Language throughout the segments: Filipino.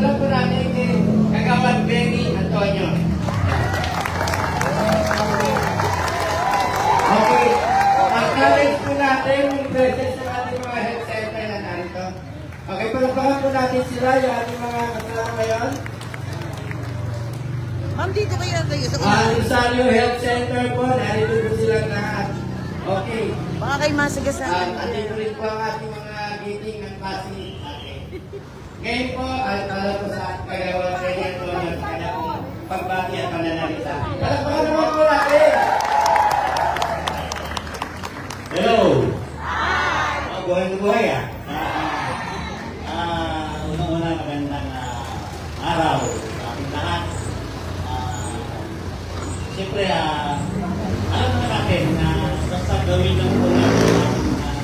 Simulan po natin kay Kagawad Benny Antonio. Okay. Acknowledge po natin yung presence ng ating mga health center na narito. Okay, palagpakan po natin sila, yung ating mga kasama ngayon. Ma'am, dito kayo tayo sa Ah, unahan. Rosario Health Center po, narito po silang lahat. Okay. Baka kayo masigasan. At andito rin po ang ating mga gating ng Pasig. Ngayon po, at alam ko sa kagawa sa inyo po ng kanyang pagbati at pananalita. Palagpakan naman po natin! Hello! Hi! Oh, buhay na buhay ah. Ah, ah, unang-una magandang ah, araw sa ating lahat. Ah, Siyempre, ah, naman natin na basta gawin lang po natin ang ah,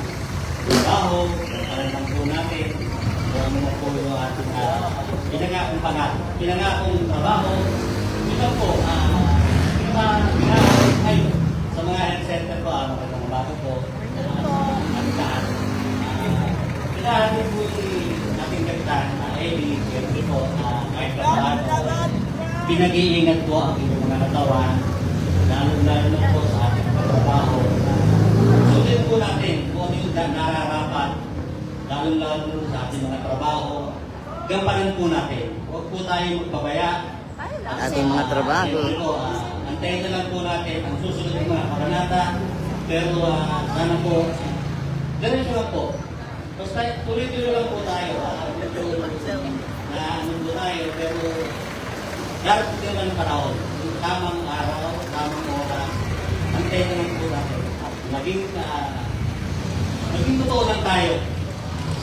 trabaho, alam lang po natin kung ano man po yung ating uh, pinangakong pangat, pinangakong trabaho. Ito po, ah, yung mga pinangakong kayo sa mga health center ko, ano kayo mga bago po, ah, ang lahat. Ah, Kailangan po yung ating kapitan na Eli, siyempre po, ah, kahit pa paano, pinag-iingat po ang inyong mga katawan, lalo-lalo na po sa ating pagtrabaho. Sundin po natin kung ano yung na- nararapat, lalo-lalo sa ating mga trabaho. Gampanan po natin. Huwag po tayo magpabaya. Ating mga trabaho. Po, ah, antayin na lang po natin ang susunod ng mga kabanata. Pero ah, sana po, ganun lang po. Basta tuloy-tuloy lang po tayo. medyo na ano po tayo, pero Dapat din naman ang panahon. Yung tamang araw, tamang oras, antayin naman po natin. At maging, uh, maging totoo lang tayo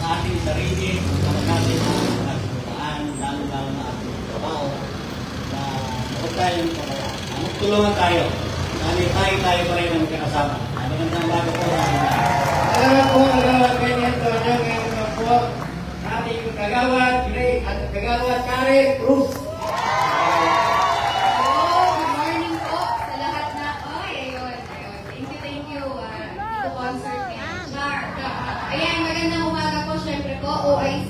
sa ating sarili, ano natin ang nagsulaan, lalo-lalo na trabaho, na huwag tayong pabaya. Magtulungan tayo. Dahil tayo tayo pa rin ang magkakasama. Ano magandang bago po. Salamat po, Kagawad Benny Antonio. Ngayon naman po, ating Kagawad Gray at Kagawad Karen Cruz. Na. Ayan, magandang umaga po, syempre po, OIC,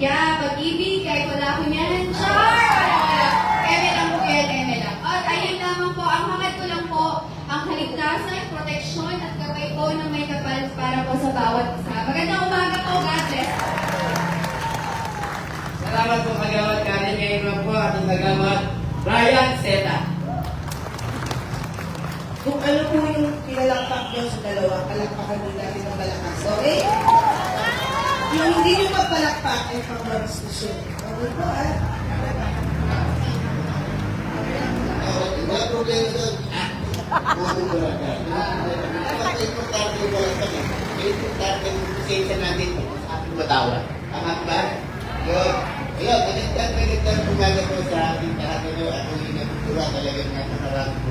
Yeah, pag-ibig, kahit wala ko niyan. Char! Eme lang po yan, eme lang. At ayun lamang po, ang hangad ko lang po, ang kaligtasan, proteksyon, at gabay po na may kapal para po sa bawat isa. Magandang umaga po, God bless. Salamat po, Kagawad Karen. Ngayon naman po, ating Kagawad Brian Seta. Kung ano po yung pinalakpak nyo sa dalawa, palakpakan din natin ng malakas. Okay? Yung hindi nyo magpalakpak ay pang-restitution. Okay po, ah? Wala problema doon. Buong barangay. Ang importante yung barangay. Ang importante yung lisensya natin sa ating matawa. Ba? Yun. Ayun, kanigtan, kanigtan pumaga po sa ating lahat. Ano, yung nagtuturo talaga nga sa marami po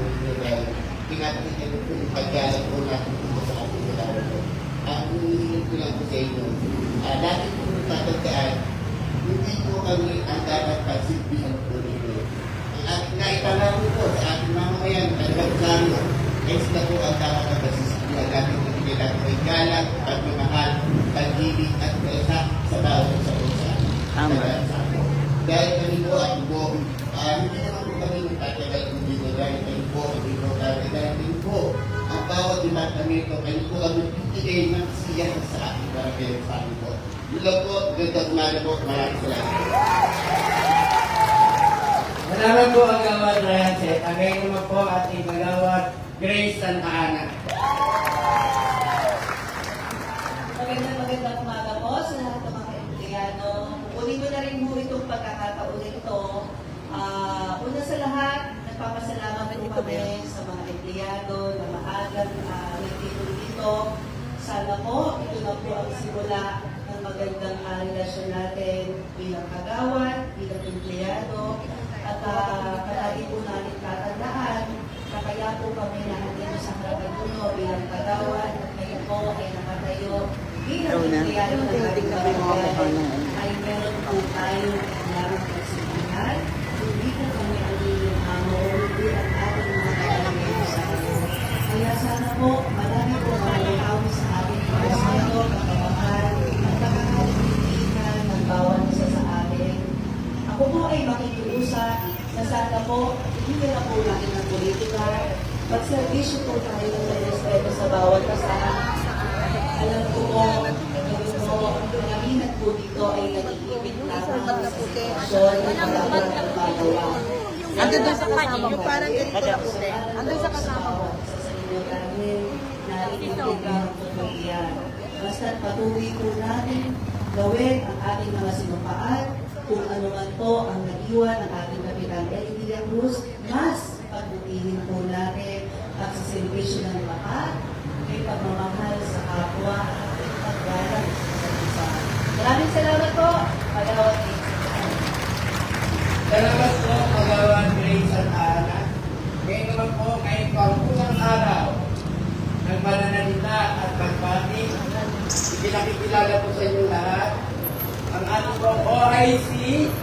nyo po yung pagkalat po natin po sa ating ko lang sa inyo, ah, dati po tatagdaan, hindi po kami ang dapat pasilbihan po ninyo. At naitala ko po sa ating mamamayan, talagang plano, ay sila po ang dapat na basisihan natin kung hindi natin may galang, pagmamahal, pag-ibig at kaisa sa bawat po sa atin. Tama. Dahil kami po at po, ah, hindi naman po kami nagtatagal hindi na dahil kayo po, hindi po dahil dahil po, ang bawat departamento, kayo po ang nagbibigay ng siya sa ating barangay ng Pali po. Dilo po, Dutog Mano po, maraming salamat. Salamat po ang gawad Ryan Set. Ang ngayon naman po ating magawad Grace Santa Ana. Magandang magandang umaga po sa lahat ng mga kaibigan. Uli ko na rin po itong pagkakataon ito. Uh, una sa lahat, nagpapasalamat po kami sa mga empleyado na maagang ah, uh, nagtitulog dito magsisimula ng magandang uh, relasyon natin bilang kagawan, bilang empleyado, at uh, palagi po namin tatandaan na kaya po kami nandito sa harapan puno bilang kagawan at kayo po ay nakatayo bilang na. empleyado ng ano. ay meron po tayo larong pagsimulan. Hindi po kami ang amo o hindi ang ating mga kailangan sa ano. Kaya sana po, marami po makakawin sa ating pagsasayo, pagkakahal, at nakakalimutan ng bawat isa sa atin. Ako po ay makikiusap na sana po, hindi na po natin ng politika, magservisyo po tayo ng respeto sa bawat kasama. Alam ko po, ang po dito ay nag-iibig lamang sa sitwasyon ng mga nagpapagawa. Andun doon sa kasama mo. Yung parang ganito na puti. Andun sa kasama mo. Sa inyo namin, naiintindihan ang pagbabiyan. Basta't patuloy po natin gawin ang ating mga sinupaan kung ano man po ang nag-iwan ng ating Cruz, mas pagbutihin po natin ang sa servisyo ng lahat, may pagmamahal sa kapwa at paggalang sa isa. Maraming salamat po. Pagawat Salamat po, Pagawan Grace at Ana. Ngayon naman po, ngayon po ang unang araw ng mananalita at pagbati. Ipinakikilala po sa inyo lahat ang ating po OIC, OIC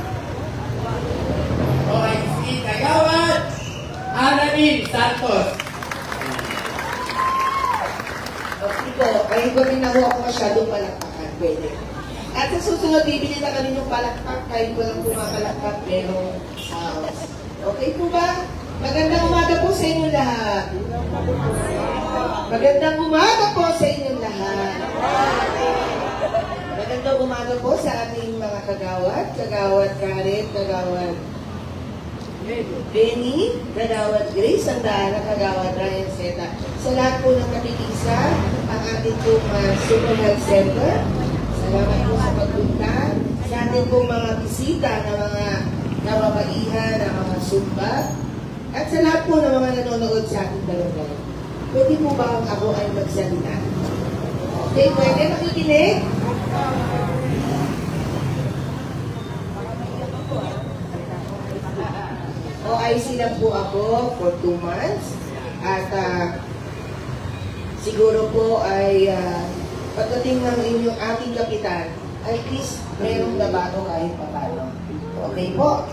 Santos. Okay po, ngayon ko rin nakuha ko masyadong palakpakan. Pwede. At sa susunod, bibili na kami ng palakpak. Kahit walang pumapalakpak, pero saos. Okay po ba? Magandang umaga po sa inyo lahat. Magandang umaga po sa inyo lahat. Magandang umaga po sa ating mga kagawad, kagawad Karen, kagawad Benny, kagawad Grace, daan kagawad Ryan Seta. Sa lahat po ng nakikisa, ang ating pong uh, Super Health Center. Salamat po sa pagpunta. Sa ating pong mga bisita na mga kababaihan, na mga sumba. At sa lahat po ng mga nanonood sa ating barangay. Pwede po ba ako ay magsalita? Okay, pwede makikinig? OIC lang po ako for two months. At ah, siguro po ay uh, pagdating ng inyong ating kapitan, at least merong nabago kahit papano. Okay po?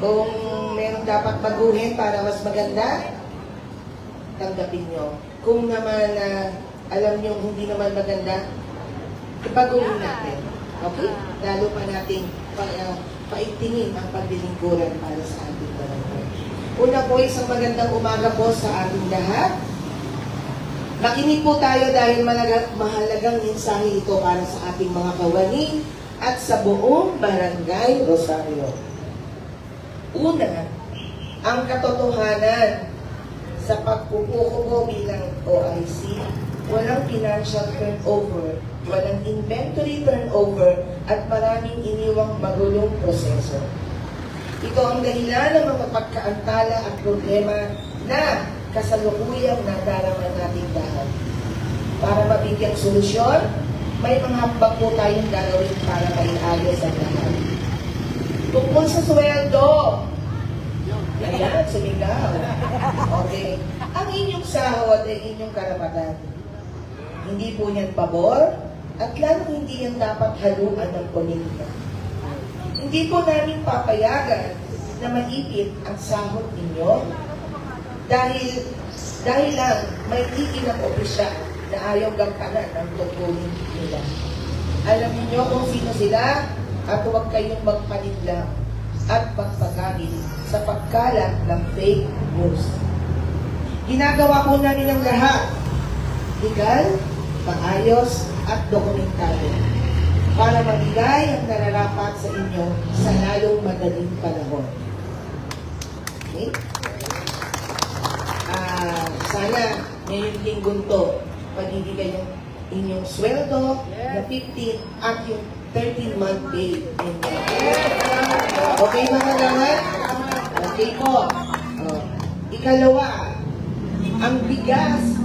Kung merong dapat baguhin para mas maganda, tanggapin nyo. Kung naman na alam nyo hindi naman maganda, ipaguhin natin. Okay? Lalo pa nating pa, uh, paigtingin ang paglilingkuran para sa ating barangay. Una po, isang magandang umaga po sa ating lahat. Makinig po tayo dahil mahalagang mensahe ito para sa ating mga kawani at sa buong barangay Rosario. Una, ang katotohanan sa pagpupuko ko bilang OIC, walang financial turnover, walang inventory turnover, at maraming iniwang magulong proseso. Ito ang dahilan ng mga pagkaantala at problema na kasalukuyang nadarama natin lahat. Para mabigyang solusyon, may mga hakbang po tayong gagawin para maiayos ang lahat. Tungkol sa sweldo, Ayan, sumigaw. Okay. Ang inyong sahod ay inyong karapatan. Hindi po yan pabor at lalo hindi yan dapat haluan ng politika. Hindi po namin papayagan na maipit ang sahod ninyo dahil dahil lang may tigil ng opisyal na ayaw gampanan ang tungkulin nila. Alam niyo kung sino sila at huwag kayong magpanidla at magpagalit sa pagkalat ng fake news. Ginagawa po namin ang lahat, legal, maayos, at dokumentado para mabigay ang nararapat sa inyo sa lalong madaling panahon. Okay? Ah, sana ngayong linggong to, pagbibigay yung inyong sweldo na 15 at yung 13-month pay. Okay mga lahat? Okay po. Oh. Ikalawa, ang bigas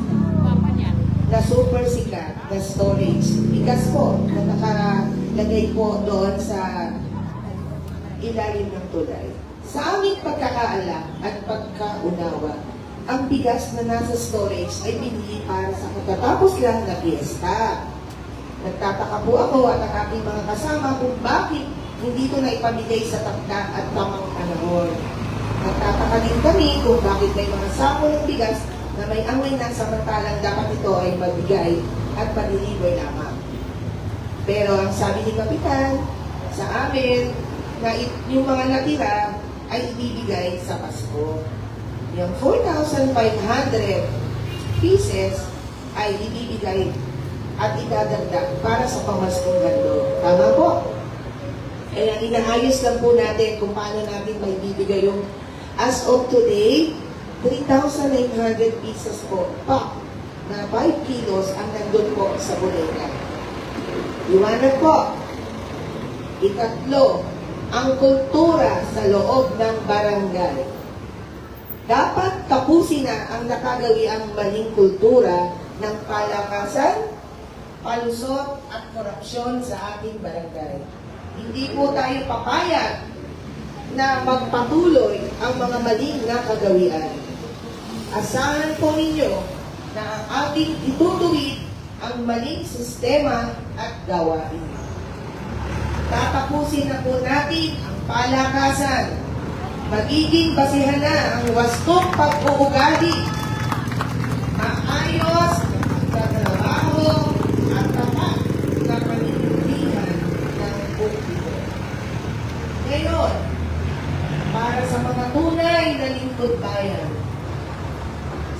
na super sikat na storage. Bigas po na nakalagay po doon sa ilalim ng tulay. Sa aming pagkakaala at pagkaunawa, ang bigas na nasa storage ay binili para sa katatapos lang na piyesta. Nagtataka po ako at ang aking mga kasama kung bakit hindi ito na ipamigay sa takda at tamang panahon. Nagtataka din kami kung bakit may mga sako ng bigas na may amoy na samantalang dapat ito ay mabigay at padeliver lamang. Pero ang sabi ni Kapitan sa amin, na it- yung mga natira ay ibibigay sa Pasko. Yung 4,500 pieces ay ibibigay at idadagdag para sa pamaskong gando. Tama po? Kaya inaayos lang po natin kung paano natin may bibigay yung as of today, 3,900 pieces po pa na 5 kilos ang nandun po sa bodega. Iwanag po. Ikatlo, ang kultura sa loob ng barangay. Dapat tapusin na ang nakagawi ang maling kultura ng palakasan, palusot at korupsyon sa ating barangay. Hindi po tayo papayag na magpatuloy ang mga maling na kagawian. Asahan po ninyo na ang ating itutuwid ang maling sistema at gawain. Tatapusin na po natin ang palakasan. Magiging basihan na ang wastong pag-uugali. Maayos na trabaho at tapat na panindihan ng publiko. Ngayon, para sa mga tunay na lingkod bayan,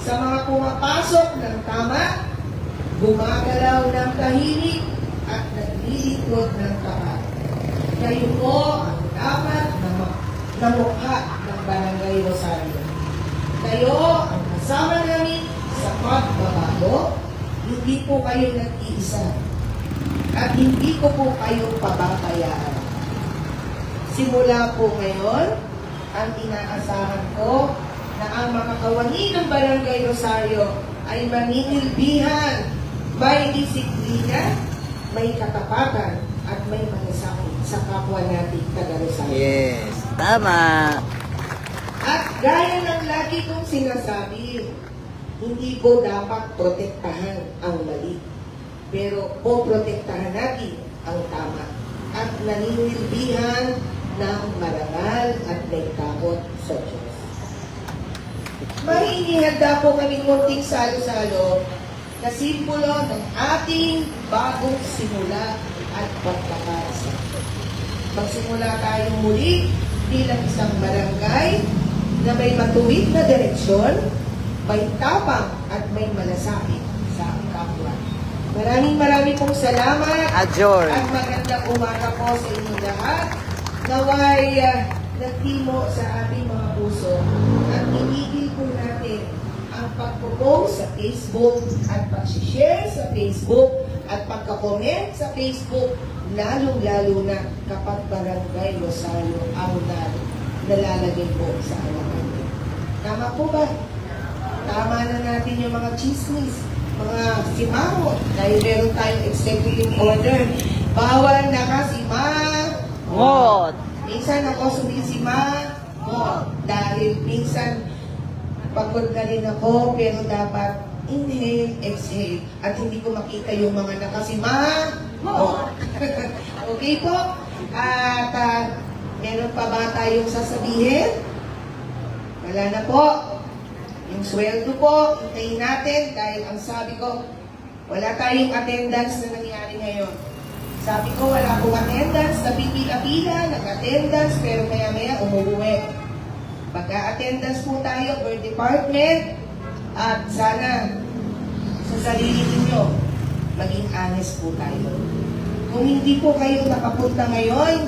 sa mga pumapasok ng tama, gumagalaw ng tahimik at naglilingkod ng tapat. Kayo po ang dapat na, mukha ng Barangay Rosario. Kayo ang kasama namin sa pagbabago. Hindi po kayo nag-iisa. At hindi ko po kayo pababayaan. Simula po ngayon, ang inaasahan ko na ang mga kawani ng Barangay Rosario ay maninilbihan, may disiplina, may katapatan, at may malasakit sa kapwa natin taga Rosario. Yes, tama. At gaya ng lagi kong sinasabi, hindi po dapat protektahan ang mali. Pero po protektahan natin ang tama. At naninilbihan ng marangal at may takot sa Diyos. May inihanda po kaming munting salo-salo na simbolo ng ating bagong simula at pagkakasa. Magsimula tayong muli bilang isang barangay na may matuwid na direksyon, may tapang at may malasakit sa kapwa. Maraming maraming pong salamat Adjourn. at magandang umaga po sa inyo lahat. Naway uh, nagtimo sa ating mga puso at iigil po natin ang pagpo-post sa Facebook at pag-share sa Facebook at pagka-comment sa Facebook lalong-lalo na kapag Barangay Rosario ang na- nalalagay po sa alaman. Tama po ba? Tama na natin yung mga chismis, mga simamo, dahil meron tayong executive order. Bawal na ka simamo. Ngot. Minsan ako sumisima mo dahil minsan pagod na rin ako pero dapat inhale, exhale at hindi ko makita yung mga nakasima mo. okay po? At ah, meron pa ba tayong sasabihin? Wala na po. Yung sweldo po, hintayin natin dahil ang sabi ko, wala tayong attendance na nangyari ngayon. Sabi ko, wala akong attendance, napipila-pila, nag-attendance, pero maya-maya umuwi. Pagka-attendance po tayo per department, at sana sa sarili ninyo, maging honest po tayo. Kung hindi po kayo nakapunta ngayon,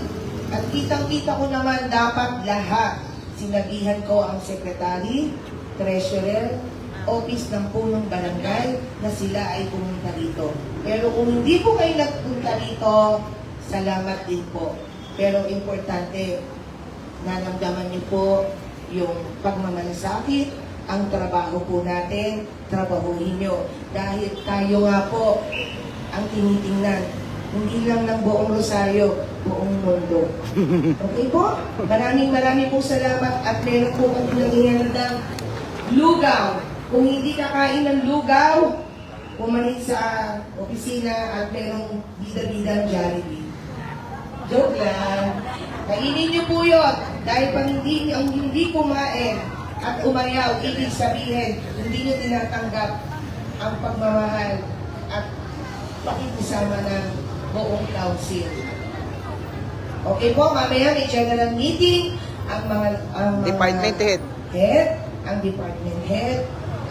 at kitang-kita ko naman dapat lahat, sinabihan ko ang secretary, treasurer, office ng punong barangay na sila ay pumunta dito. Pero kung hindi po kayo nagpunta dito, salamat din po. Pero importante, naramdaman niyo po yung pagmamalasakit ang trabaho po natin, trabahuhin nyo. Dahil tayo nga po ang tinitingnan, hindi lang ng buong Rosario, buong mundo. Okay po? Maraming maraming po salamat at meron po kami nangyayari ng lugaw. Kung hindi kakain ng lugaw, pumalit sa opisina at merong bida-bida Jollibee. Joke lang. Kainin niyo po yun. Dahil pag hindi, ang hindi kumain at umayaw, ibig sabihin, hindi niyo tinatanggap ang pagmamahal at pakikisama ng buong council. Okay po, mamaya may general meeting ang mga, ang mga Department head. head, ang department head,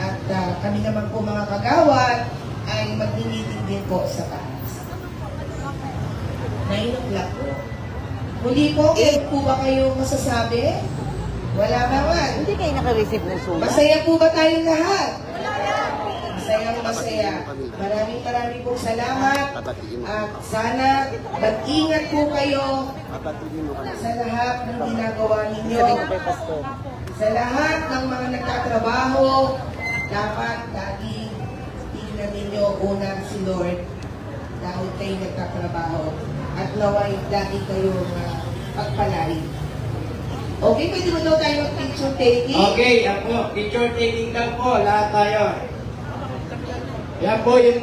at ah, kami naman po mga kagawad ay magni-meeting din po sa taas. 9 o'clock po. Muli po, eh, po ba kayo masasabi? Wala naman. Hindi kayo naka-receive ng sulat? Masaya po ba tayong lahat? Masayang masaya. Maraming maraming pong salamat. At sana mag-ingat po kayo sa lahat ng ginagawa ninyo. Sa lahat ng mga nagtatrabaho, dapat lagi tingnan ninyo una si Lord dahil kayo nagtatrabaho at naway lagi kayong uh, pagpalain. Okay, pwede mo daw tayo mag-picture taking? Okay, yan po. Picture taking lang po. Lahat tayo. Yan po yung